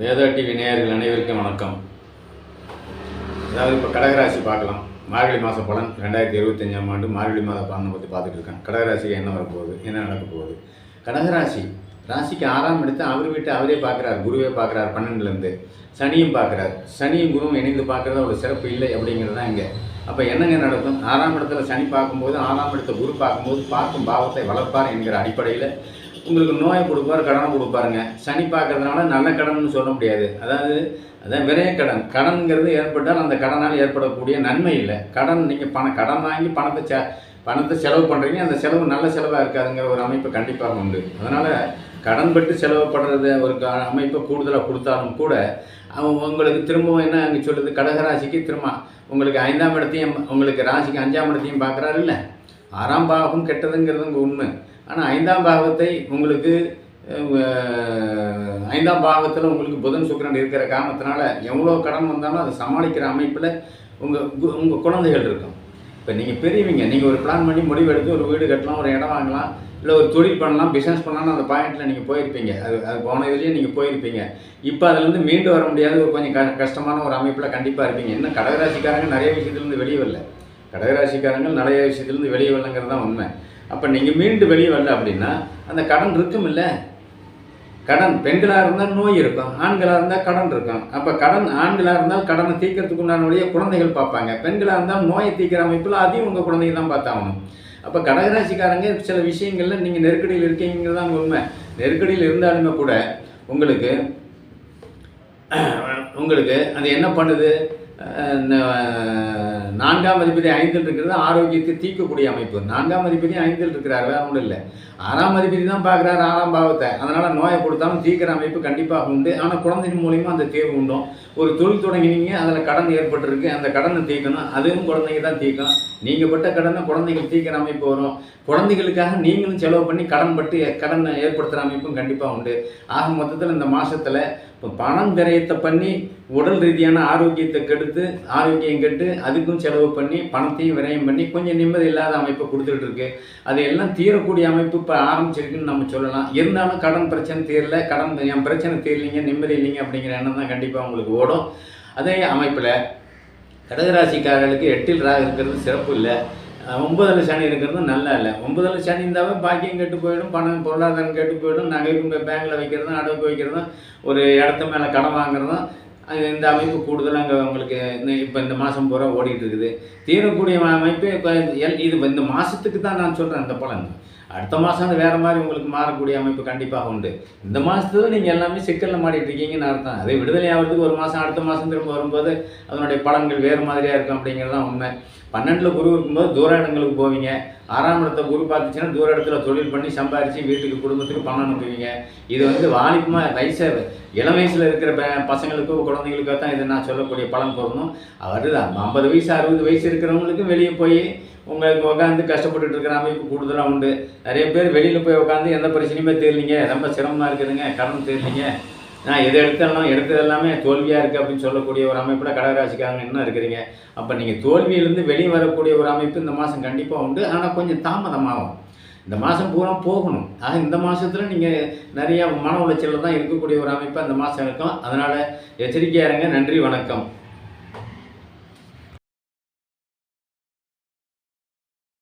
Veda TV நேயர்கள் அனைவருக்கும் வணக்கம். அதாவது இப்போ கடகராசி பார்க்கலாம். மார்கழி மாத பலன் ரெண்டாயிரத்தி இருபத்தஞ்சாம் ஆண்டு மார்கழி மாத பலனை பற்றி பார்த்துட்டு இருக்கேன். கடகராசிக்கு என்ன வரப்போகுது? என்ன நடக்க போகுது? கடகராசி ராசிக்கு ஆறாம் இடத்து அவர் வீட்டை அவரே பார்க்குறாரு குருவே பார்க்குறார் பன்னெண்டுலேருந்து சனியும் பார்க்குறாரு. சனியும் குருவும் இணைந்து பார்க்குறது ஒரு சிறப்பு இல்லை அப்படிங்கிறது தான் இங்கே. அப்போ என்னங்க நடக்கும்? ஆறாம் இடத்துல சனி பார்க்கும்போது ஆறாம் இடத்த குரு பார்க்கும்போது பார்க்கும் பாவத்தை வளர்ப்பார் என்கிற அடிப்படையில் உங்களுக்கு நோயை கொடுப்பார் கடனை கொடுப்பாருங்க. சனி பார்க்கறதுனால நல்ல கடன்னு சொல்ல முடியாது. அதாவது அதான் விரைய கடன். கடன்கிறது ஏற்பட்டால் அந்த கடனால் ஏற்படக்கூடிய நன்மை இல்லை. கடன் நீங்கள் பணம் கடன் வாங்கி பணத்தை செ பணத்தை செலவு பண்ணுறீங்க அந்த செலவு நல்ல செலவாக இருக்காதுங்கிற ஒரு அமைப்பு கண்டிப்பாக உண்டு. அதனால் கடன் பட்டு செலவுப்படுறது ஒரு க அமைப்பை கூடுதலாக கொடுத்தாலும் கூட அவன் உங்களுக்கு திரும்பவும் என்ன அங்கே சொல்லுது? கடகராசிக்கு திரும்ப உங்களுக்கு ஐந்தாம் இடத்தையும் உங்களுக்கு ராசிக்கு அஞ்சாம் இடத்தையும் பார்க்குறாரு இல்லை? ஆறாம் பாகம் கெட்டதுங்கிறது உங்கள் உண்மை. ஆனால் ஐந்தாம் பாவத்தை உங்களுக்கு ஐந்தாம் பாவத்தில் உங்களுக்கு புதன் சுக்கரன் இருக்கிற காரணத்தினால எவ்வளோ கடன் வந்தாலும் அதை சமாளிக்கிற அமைப்பில் உங்கள் உங்கள் குழந்தைகள் இருக்கும். இப்போ நீங்கள் பெரியவங்க நீங்கள் ஒரு பிளான் பண்ணி முடிவெடுத்து ஒரு வீடு கட்டலாம் ஒரு இடம் வாங்கலாம் இல்லை ஒரு தொழில் பண்ணலாம் பிஸ்னஸ் பண்ணலாம்னு அந்த பாயிண்ட்டில் நீங்கள் போயிருப்பீங்க. அது அது போன இதுலேயே நீங்கள் போயிருப்பீங்க. இப்போ அதுலேருந்து மீண்டு வர முடியாத ஒரு கொஞ்சம் க கஷ்டமான ஒரு அமைப்பில் கண்டிப்பாக இருப்பீங்க. இன்னும் கடகராசிக்காரங்க நிறைய விஷயத்துலேருந்து வெளியே வரல. கடகராசிக்காரங்கள் நிறைய விஷயத்துலேருந்து வெளியே வரலங்கிறது தான் உண்மை. அப்போ நீங்கள் மீண்டு வெளியே வரல அப்படின்னா அந்த கடன் இருக்கும் இல்லை கடன் பெண்களாக இருந்தால் நோய் இருக்கும் ஆண்களாக இருந்தால் கடன் இருக்கும். அப்போ கடன் ஆண்களாக இருந்தால் கடனை தீர்க்கறதுக்கு உண்டான வழியை குழந்தைகள் பார்ப்பாங்க. பெண்களாக இருந்தால் நோயை தீர்க்கிற அமைப்பில் அதையும் உங்கள் குழந்தைங்க தான் பார்த்தாகணும். அப்போ கடகராசிக்காரங்க சில விஷயங்களில் நீங்கள் நெருக்கடியில் இருக்கீங்கிறது தான் உண்மை. நெருக்கடியில் இருந்தாலுமே கூட உங்களுக்கு உங்களுக்கு அது என்ன பண்ணுது? நான்காம் அதிபதி ஐந்தில் இருக்கிறது ஆரோக்கியத்தை தீர்க்கக்கூடிய அமைப்பு. நான்காம் அதிபதி ஐந்தில் இருக்கிறார் வேற ஒன்றும் இல்லை. ஆறாம் அதிபதி தான் பார்க்குறாரு ஆறாம் பாவத்தை. அதனால் நோயை கொடுத்தாலும் தீர்க்கிற அமைப்பு கண்டிப்பாக உண்டு. ஆனால் குழந்தையின் மூலியமாக அந்த தேர்வு உண்டும். ஒரு தொழில் தொடங்கினீங்க அதில் கடன் ஏற்பட்டிருக்கு. அந்த கடனை தீர்க்கணும். அதுவும் குழந்தைங்க தான் தீர்க்கும் நீங்கள் பட்ட கடனை குழந்தைகள் தீர்க்கிற அமைப்பு வரும். குழந்தைகளுக்காக நீங்களும் செலவு பண்ணி கடன் பட்டு கடன் ஏற்படுத்துகிற அமைப்பும் கண்டிப்பாக உண்டு. ஆக மொத்தத்தில் இந்த மாதத்தில் இப்போ பணம் விரயத்தை பண்ணி உடல் ரீதியான ஆரோக்கியத்தை கெடுத்து ஆரோக்கியம் கெட்டு அதுக்கும் செலவு பண்ணி பணத்தையும் விரயம் பண்ணி கொஞ்சம் நிம்மதி இல்லாத அமைப்பை கொடுத்துட்டு இருக்கு. அதையெல்லாம் எல்லாம் தீரக்கூடிய அமைப்பு இப்போ ஆரம்பிச்சிருக்குன்னு நம்ம சொல்லலாம். இருந்தாலும் கடன் பிரச்சனை தீரல கடன் என் பிரச்சனை தீரலைங்க நிம்மதி இல்லைங்க அப்படிங்கிற எண்ணம் தான் கண்டிப்பாக உங்களுக்கு ஓடும். அதே அமைப்பில் கடகராசிக்காரர்களுக்கு எட்டில் ராக இருக்கிறது சிறப்பு இல்லை. ஒன்பதில் சனி இருக்கிறது நல்லா இல்லை ஒன்பதில் சனி இருந்தாவே பாக்கியம் கெட்டு போயிடும் பணம் பொருளாதாரம் கெட்டு போயிடும் நகைக்கும் பேங்கில் வைக்கிறதும் அடகு வைக்கிறதும் ஒரு இடத்து மேலே கடன் வாங்குறதும் அது இந்த அமைப்பு கூடுதலாக அங்கே உங்களுக்கு இந்த இப்போ இந்த மாதம் பூரா ஓடிட்டு இருக்குது. தீரக்கூடிய அமைப்பு இப்போ எல் இது இந்த மாதத்துக்கு தான் நான் சொல்கிறேன் அந்த பலன். அடுத்த மாதம் அது வேறு மாதிரி உங்களுக்கு மாறக்கூடிய அமைப்பு கண்டிப்பாக உண்டு. இந்த மாதத்துல நீங்கள் எல்லாமே சிக்கலில் மாட்டிட்டு இருக்கீங்கன்னு அர்த்தம். அதே விடுதலை ஆகிறதுக்கு ஒரு மாதம் அடுத்த மாதம் திரும்ப வரும்போது அதனுடைய பலன்கள் வேறு மாதிரியாக இருக்கும் அப்படிங்கிறது தான் உண்மை. பன்னெண்டில் குரு இருக்கும்போது தூர இடங்களுக்கு போவீங்க. ஆறாம் இடத்த குரு பார்த்துச்சுன்னா தூர இடத்துல தொழில் பண்ணி சம்பாரித்து வீட்டுக்கு குடும்பத்துக்கு பணம் அனுப்புவீங்க. இது வந்து வாலிபமாக வயசு இளம் வயசில் இருக்கிற ப- பசங்களுக்கோ குழந்தைங்களுக்கோ தான் இது நான் சொல்லக்கூடிய பலன் பொருந்தும். தான் ஐம்பது வயசு அறுபது வயசு இருக்கிறவங்களுக்கும் வெளியே போய் உங்களுக்கு உட்காந்து கஷ்டப்பட்டுட்டு இருக்கிற அமைப்பு கூடுதலாக உண்டு. நிறைய பேர் வெளியில் போய் உட்காந்து எந்த பிரச்சனையுமே தெரியலீங்க ரொம்ப சிரமமாக இருக்குதுங்க. கடன் தெரியலீங்க நான் எது எடுத்தாலும் எடுத்தது எல்லாமே தோல்வியாக இருக்குது அப்படின்னு சொல்லக்கூடிய ஒரு அமைப்பில் கடகராசிக்காரங்க என்ன இருக்கிறீங்க. அப்போ நீங்கள் தோல்வியிலேருந்து வெளியே வரக்கூடிய ஒரு அமைப்பு இந்த மாதம் கண்டிப்பாக உண்டு. ஆனால் கொஞ்சம் தாமதமாகும். இந்த மாதம் பூரா போகணும். ஆக இந்த மாதத்தில் நீங்கள் நிறைய மன உளைச்சலில் தான் இருக்கக்கூடிய ஒரு அமைப்பு அந்த மாதம் இருக்கும். அதனால் எச்சரிக்கையாக இருங்க. நன்றி வணக்கம்.